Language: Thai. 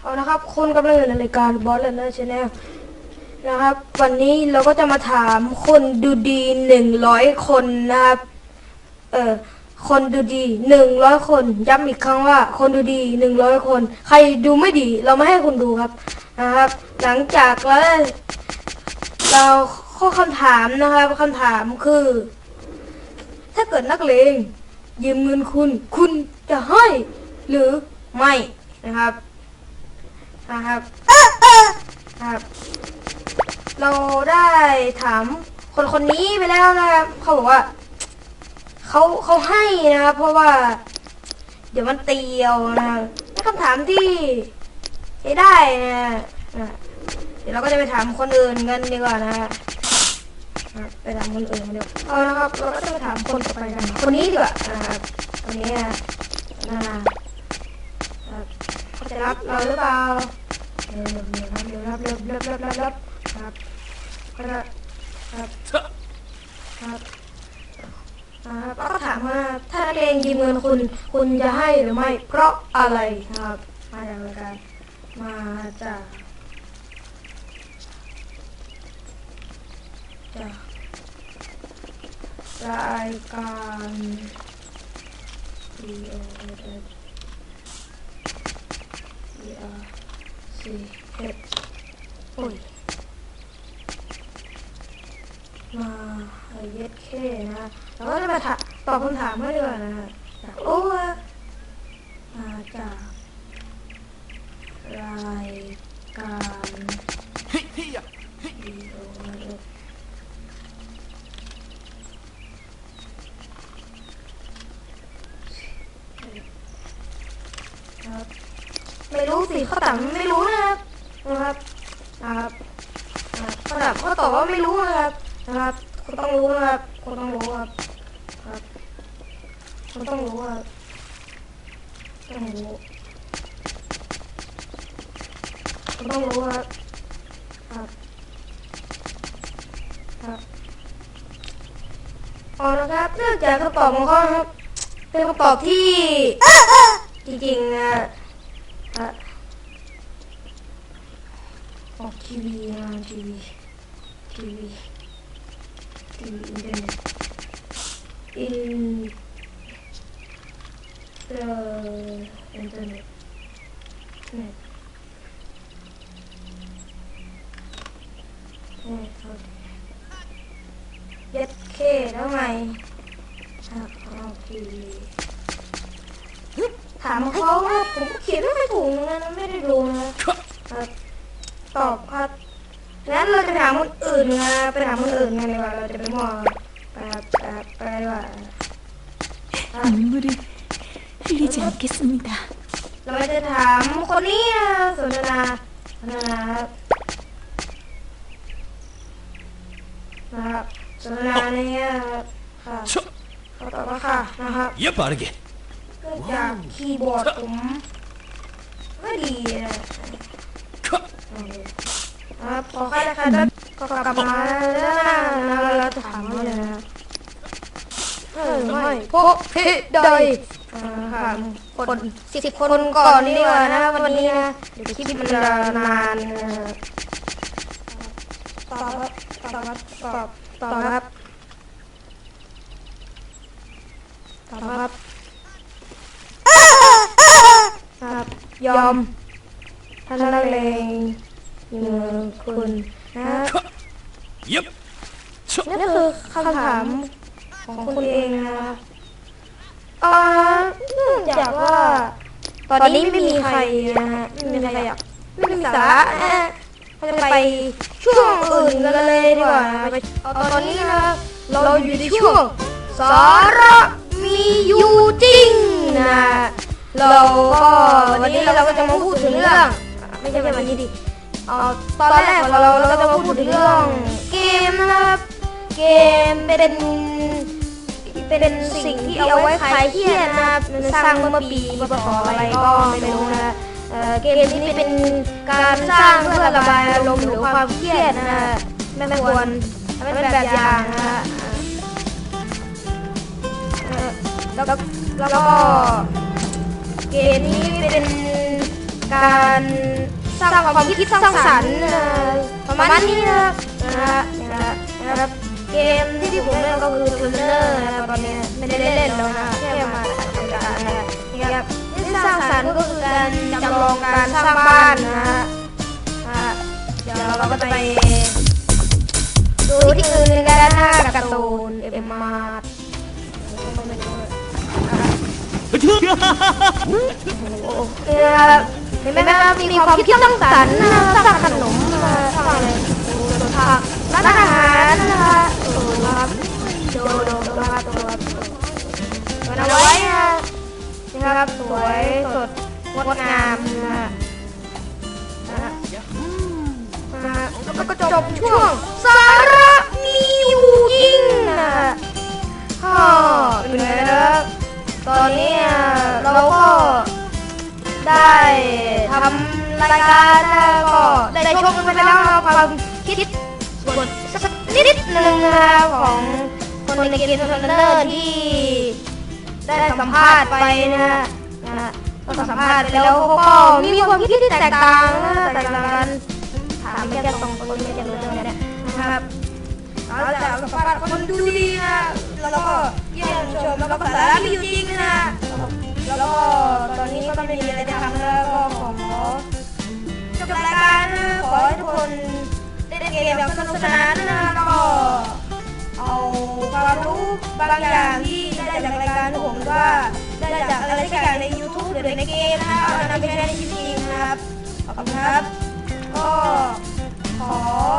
เอานะครับคุณกำลังอยู่ในรายการบอสเลนเนอร์ชาแนลนะครับ วันนี้เราก็จะมาถามคนดูดีหนึ่งร้อยคนนะครับ เออคนดูดีหนึ่งร้อยคนย้ำอีกครั้งว่า คนดูดีหนึ่งร้อยคน ใครดูไม่ดี เราไม่ให้คุณดูครับนะครับ หลังจากแล้วเราข้อคำถามนะครับคำถามคือ ถ้าเกิดนักเลงยืมเงินคุณ คุณจะให้ หรือ ไม่นะครับนะครับนะครับ เราได้ถามคนคนนี้ไปแล้วนะครับเขาบอกว่าเขาเขาให้นะครับ เพราะว่า เดี๋ยวมันเตียวนะครับคำถามที่ได้นะเดี๋ยวเราก็จะไปถามคนอื่นกันดีกว่านะไปถามคนอื่นกันเดี๋ยวเอานะครับ เราก็จะไปถามคนต่อไปกันคนนี้ดีกว่านะครับคนนี้นะนานาครับเขา จะรับเราหรือเปล่าเร็วๆเร็วรับเร็วรับเร็วรับเร็วรับรับครับก็จะครับครับครับแล้วก็ถามว่าถ้านักเลงยืมเงินคุณ คุณจะให้หรือไม่ เพราะอะไรครับ มาจากรายการมาจากจากรายการ B O S C H โอ้ย มาเย็ดเคนะแล้วก็จะมาถามตอบคำถามให้ดีกว่านะฮะจากโอ้ว่ามาจากรายการ B O S ครับ ไม่รู้สิเขาถามไม่รู้นะครับนะครับนะครับนะครับเขาถามเขาตอบว่าไม่รู้นะครับนะครับคุณต้องรู้นะครับคุณต้องรู้ครับครับคุณต้องรู้ครับต้องรู้คุณต้องรู้ครับครับครับเอานะครับเนื่องจากคำตอบของขานะครับเป็นคำตอบที่จริงๆอะ อะออกทีวีนะทีวีทีวีทีวีอินเทอร์เน็ตอินเตอร์อินเทอร์เน็ตเน็ตเน็ตเขาเย็ดเคแล้วไงอะออกทีวีถามเขาว่าผม ขียนไม่ค่อยถูกนะไม่ได้ดูนะครับตอบครับงั้นเราจะไปถามคนอื่นนะไปถามคนอื่นกันดีกว่าเราจะไปมองไปครับไปครับไปดีกว่า 눈물을 흘리지 않겠습니다. เราจะถามคนนี้นะสนทนาสนทนาครับนะครับสนทนาเนี่ยครับค่ะ 쳐! เขาตอบว่าค่ะนะครับ 야 빠르게 เนื่องจากคีย์บอร์ดผม ไม่ดีนะ 컷! ครับขอค่าราคาก็ก็กลับมาแล้วนะเราจะถามเขาเลยนะเออไม่พบเหตุใดอ่าค่ะคนสิบคนก่อนนี่ดีกว่านะวันนี้นะเดี๋ยวคลิปมันจะนานตอบครับตอบครับตอบตอบครับตอบครับครับ ยอมท่านนักเลงเงินคุณนะ 얍! 쳐! นี่คือคำถามของคุณเองนะอ่าเนื่องจากว่า ตอนนี้ไม่มีใครนะฮะไม่มีใครอยากไม่มีสาระนะฮะเราจะไปช่วงอื่นกันเลยดีกว่านะไปเอาตอนนี้นะเราอยู่ในช่วงสาระมีอยู่จริงนะ เราก็วันนี้เราก็จะมาพูดถึงเรื่อง ไม่ใช่วันนี้ดิเอาตอนแรกของเราเราก็จะมาพูดถึงเรื่อง เกมนะครับเกมเป็นเป็นสิ่งที่เอาไว้คลายเครียดนะครับมันสร้างเมื่อปีพศอะไรก็ไม่รู้นะเออเกมนี้เป็นการสร้างเพื่อระบายอารมณ์หรือความเครียดนะไม่ควรไม่เป็นแบบอย่างนะแล้วก็ เกมนี้เป็นการสร้างความคิดสร้างสรรค์ประมาณนี้นะครับนะครับ เกมที่พี่ผมเล่นก็คือเทอร์มินเนอร์นะครับตอนนี้ไม่ได้เล่นแล้วนะแค่มาทำการนะครับนะครับที่สร้างสรรค์ก็คือการจำลองการสร้างบ้านนะฮะเดี๋ยวเราก็จะไปดูที่อื่นกันนะฮะการ์ตูนเอ็มมาร์ นะครับเห็นไหมครับมีความคิดสร้างสรรค์นะสร้างขนมมาสร้างอะไรผักร้านอาหารนะคะดูครับดูดูดูครับดูครับมันเอาไว้นะนะครับสวยสดงดงามนะฮะแล้วก็จบช่วงสาระมีอยู่จริงนะฮะก็เป็นไงครับตอนนี้ ได้ทำรายการนะก็ได้ชมกันไปแล้วนะครับความคิดส่วนสักนิดหนึ่งนะครับของคนในเกมเทอร์เนอร์ที่ได้สัมภาษณ์ไปนะฮะก็สัมภาษณ์ไปแล้วเขาก็มีความคิดที่แตกต่างนะแตกต่างกันถามแค่สองคนไม่แค่รู้เรื่องเนี้ยนะครับเราจะสัมภาษณ์คนดูดีนะแล้วก็เยี่ยมชมแล้วก็สาระมีอยู่จริงนะ แล้วก็ตอนนี้ก็ไม่มีอะไรจะทำแล้วก็ขอจบรายการนะขอให้ทุกคนได้เล่นเกมแบบสนุกสนานนะแล้วก็เอาความรู้บางอย่างที่ได้จากรายการผมว่าได้จากอะไรสักอย่างใน YouTube หรือในเกมนะครับเอานำไปใช้ในชีวิตจริงนะครับขอบคุณครับก็ขอ